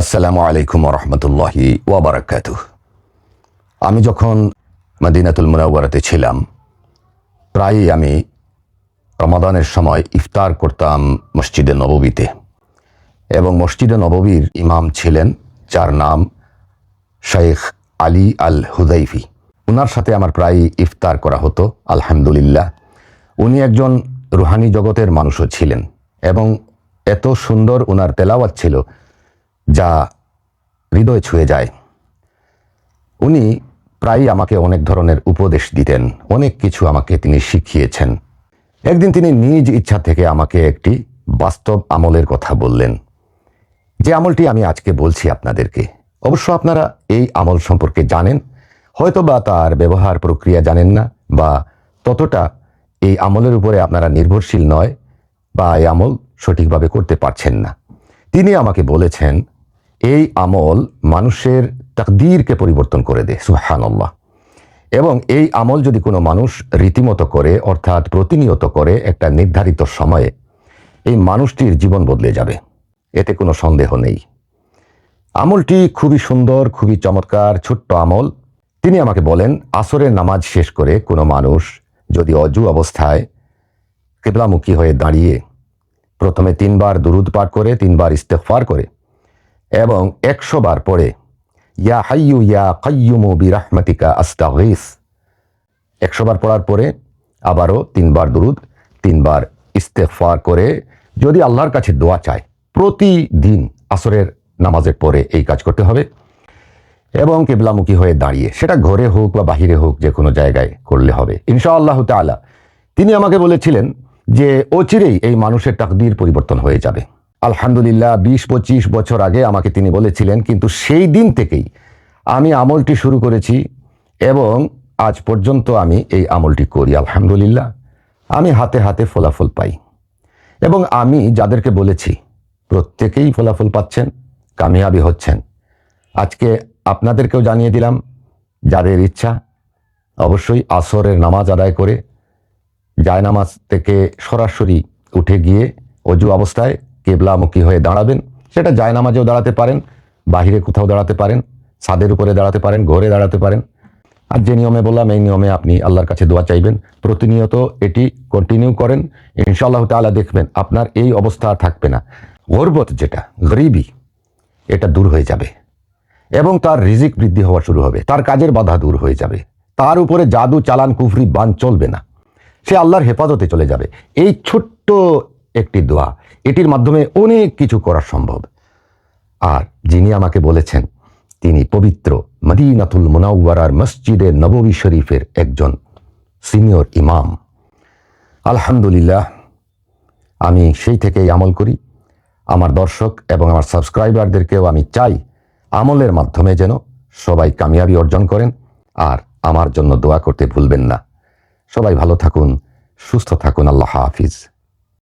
আসসালামু আলাইকুম রহমতুল্লাহি ওয়াবারাকাতু আমি যখন মদিনাতুল মুনাওয়ারাতে ছিলাম, প্রায়ই আমি রমাদানের সময় ইফতার করতাম মসজিদে নববীতে এবং মসজিদে নববীর ইমাম ছিলেন, যার নাম শেখ আলী আল হুদাইফি ওনার সাথে আমার প্রায় ইফতার করা হতো, আলহামদুলিল্লাহ। উনি একজন রুহানি জগতের মানুষও ছিলেন এবং এত সুন্দর ওনার তেলাওয়াত ছিল যা হৃদয় ছুঁয়ে যায়। উনি প্রায়ই আমাকে অনেক ধরনের উপদেশ দিতেন। অনেক কিছু আমাকে তিনি শিখিয়েছেন। একদিন তিনি নিজ ইচ্ছা থেকে আমাকে একটি বাস্তব আমলের কথা বললেন। যে আমলটি আমি আজকে বলছি আপনাদেরকে। অবশ্য আপনারা এই আমল সম্পর্কে জানেন হয়তো বা তার ব্যবহার প্রক্রিয়া জানেন না, বা ততটা এই আমলের উপরে আপনারা নির্ভরশীল নয়, বা এই আমল সঠিকভাবে করতে পারছেন না। তিনি আমাকে বলেছেন এই আমল মানুষের তাকদীরকে পরিবর্তন করে দেয় সুহানাল্লাহ এবং এই আমল যদি কোনো মানুষ রীতিমতো করে, অর্থাৎ প্রতিনিয়ত করে একটা নির্ধারিত সময়ে, এই মানুষটির জীবন বদলে যাবে। এতে কোনো সন্দেহ নেই। আমলটি খুবই সুন্দর, খুবই চমৎকার, ছোট্ট আমল। তিনি আমাকে বলেন, আসরের নামাজ শেষ করে কোনো মানুষ যদি অজু অবস্থায় কেবলামুখী হয়ে দাঁড়িয়ে প্রথমে তিনবার দুরুদ পাঠ করে, তিনবার ইস্তেফার করে এবং একশো বার পরে ইয়া হাইয়ু ইয়া কাইয়ুমু বিরাহমাতিকা আস্তাগিস। একশো বার পড়ার পরে আবারও তিনবার দুরুদ, তিনবার ইস্তেফার করে যদি আল্লাহর কাছে দোয়া চায়, প্রতিদিন আসরের নামাজের পরে এই কাজ করতে হবে। এবং কেবলামুখী হয়ে দাঁড়িয়ে, সেটা ঘরে হোক বা বাহিরে হোক যে কোনো জায়গায় করলে হবে। ইনশা আল্লাহ তালা তিনি আমাকে বলেছিলেন যে অচিরেই এই মানুষের তাকদির পরিবর্তন হয়ে যাবে। আলহামদুলিল্লাহ, বিশ পঁচিশ বছর আগে আমাকে তিনি বলেছিলেন, কিন্তু সেই দিন থেকেই আমি আমলটি শুরু করেছি এবং আজ পর্যন্ত আমি এই আমলটি করি, আলহামদুলিল্লাহ। আমি হাতে হাতে ফলাফল পাই এবং আমি যাদেরকে বলেছি, প্রত্যেকেই ফলাফল পাচ্ছেন, কামিয়াবি হচ্ছেন। আজকে আপনাদেরকেও জানিয়ে দিলাম, যাদের ইচ্ছা, অবশ্যই আসরের নামাজ আদায় করে, জায়নামাজ থেকে সরাসরি উঠে গিয়ে অজু অবস্থায় কেবলামুখী হয়ে দাঁড়াবেন। সেটা জায়নামাজেও দাঁড়াতে পারেন, বাহিরে কোথাও দাঁড়াতে পারেন, ছাদের উপরে দাঁড়াতে পারেন, ঘরে দাঁড়াতে পারেন। আর যে নিয়মে বললাম, এই নিয়মে আপনি আল্লাহর কাছে দোয়া চাইবেন। প্রতিনিয়ত এটি কন্টিনিউ করেন। ইনশাআল্লাহ তাআলা দেখবেন আপনার এই অবস্থা আর থাকবে না। গর্বত যেটা, গরিবি, এটা দূর হয়ে যাবে। এবং তার রিজিক বৃদ্ধি হওয়া শুরু হবে। তার কাজের বাধা দূর হয়ে যাবে। তার উপরে জাদু, চালান, কুফরি, বান চলবে না। সে আল্লাহর হেফাজতে চলে যাবে। এই ছোট্ট একটি দোয়া। এটির মাধ্যমে অনেক কিছু করা সম্ভব। আর যিনি আমাকে বলেছেন, তিনি পবিত্র মদিনাতুল মুনাওয়ারার মসজিদে নববী শরীফের একজন সিনিয়র ইমাম। আলহামদুলিল্লাহ, আমি সেই থেকেই আমল করি। আমার দর্শক এবং আমার সাবস্ক্রাইবারদেরকেও আমি চাই আমলের মাধ্যমে যেন সবাই কামিয়াবি অর্জন করেন। আর আমার জন্য দোয়া করতে ভুলবেন না। সবাই ভালো থাকুন, সুস্থ থাকুন। আল্লাহ হাফিজ।